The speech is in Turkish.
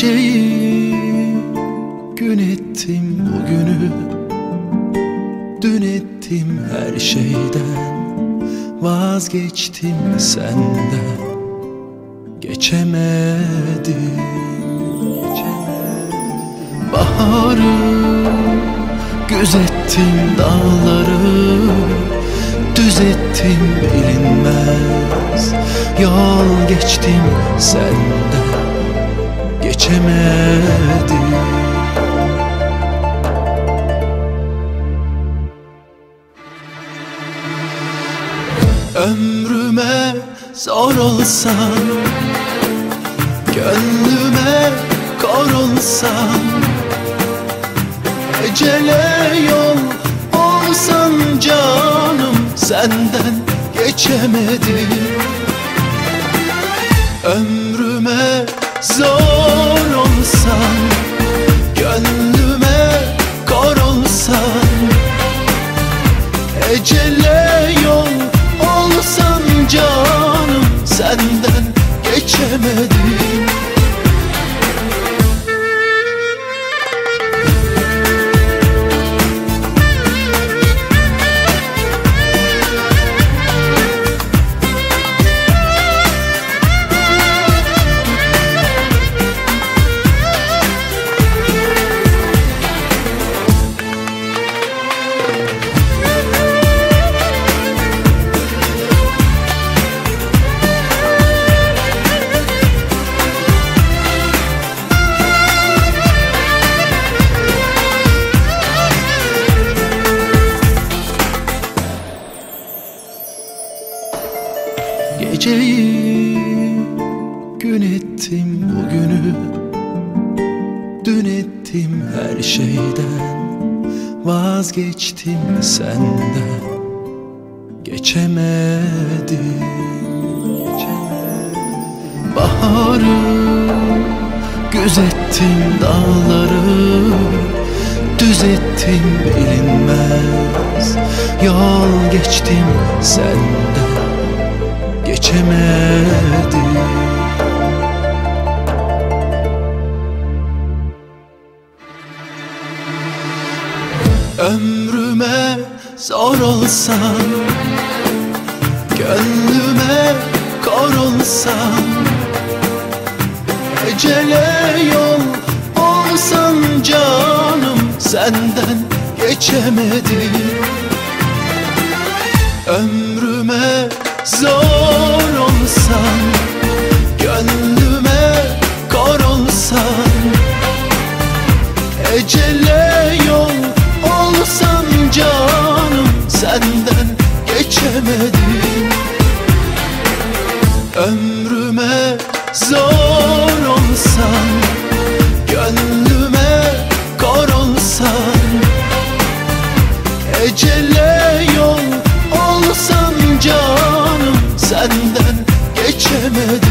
geceyi Gün ettim bugünü. Dün ettim her şeyden Vazgeçtim senden. Geçemedim Baharı Gözettim dağları Düzettim bilinmez. Yol geçtim senden. Geçemedim Ömrüme zor olsan Gönlüme kor olsan Ecele yol olsan canım Senden geçemedim Ömrüme zor olsan Gönlüme kor olsan Ecele yol olsan canım Senden geçemedim Geceyi gün ettim bugünü. Dün ettim her şeyden Vazgeçtim senden. Geçemedim Baharı gözettim dağları Düzettim bilinmez. Yol geçtim senden geçemedim Ömrüme zor olsan Gönlüme kor olsan Ecele yol olsan canım Senden geçemedim Ecele yol olsam canım Senden geçemedim. Ömrüme zor olsan Gönlüme kor olsan. Ecele yol olsam canım Senden geçemedim.